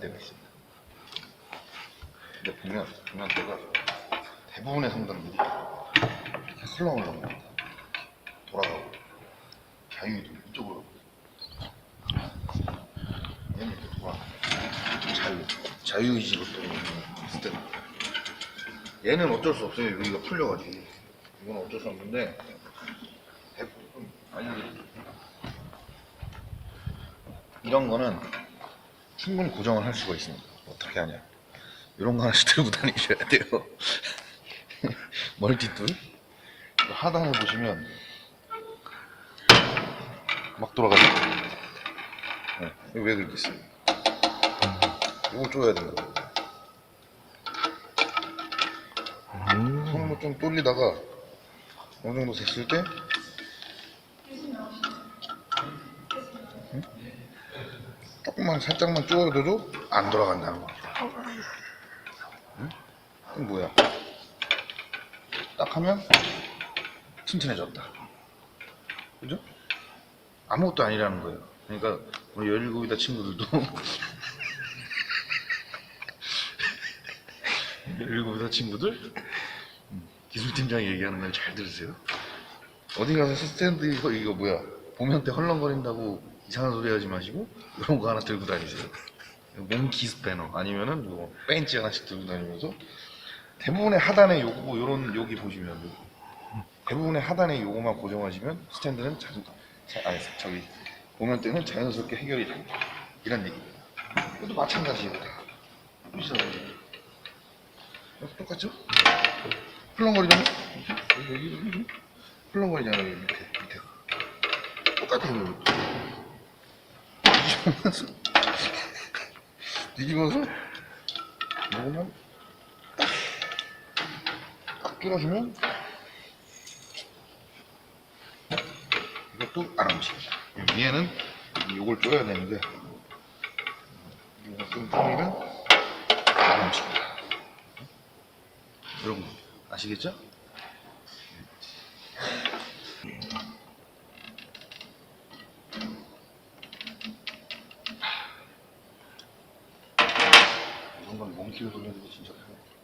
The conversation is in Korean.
때가 있습니다. 근데 보면 때가 대부분의 성당들이 이렇게 흘러올라옵니다. 돌아가고 자유도 이쪽으로 얘는 이렇게 돌아 자유 자유의지로 또때 얘는 어쩔 수 없어요 여기가 풀려가지고 이건 어쩔 수 없는데 대부분 아니 이런 거는 충분히 고정을 할 수가 있습니다. 어떻게 하냐. 이런 거 하나씩 들고 다니셔야 돼요. 멀티툴. 하단에 보시면 막 돌아가죠. 네, 왜 그렇게 있어요 이거 쪼야 된다고 손으로 좀 돌리다가 어느 정도 됐을 때 조금만 살짝만 쪼여도 안 돌아간다는 거야 응? 뭐야? 딱 하면 튼튼해졌다. 그죠? 아무것도 아니라는 거예요. 그러니까 우리 17이다 친구들도. 17이다 친구들? 음, 기술팀장이 얘기하는 걸 잘 들으세요. 어디 가서 스탠드 이거, 이거 뭐야? 보면 때 헐렁거린다고 이상한 소리 하지 마시고 이런 거 하나 들고 다니세요. 몽키 스패너. 아니면은 뭐 벤치 하나씩 들고 다니면서 대부분의 하단에 요거 요런 여기 보시면. 대부분의 하단에 요거만 고정하시면 스탠드는 자, 자 아니 저기 보면 때는 자연스럽게 해결이 됩니다. 이런 얘기예요 이것도 마찬가지예요. 다 보시잖아요 똑같죠? 훌렁거리잖아요 여기. 훌렁거리잖아요 여기 밑에 밑에 똑같아요 뒤집으면서 뒤집어서 먹으면 딱, 딱 뚫어주면 이것도 안 움직입니다. 위에는 이걸 쪼여야 되는데 이거 좀 쪼이면 안 움직입니다. 여러분 아시겠죠? 건 몽키를 돌리는 게 진짜 편해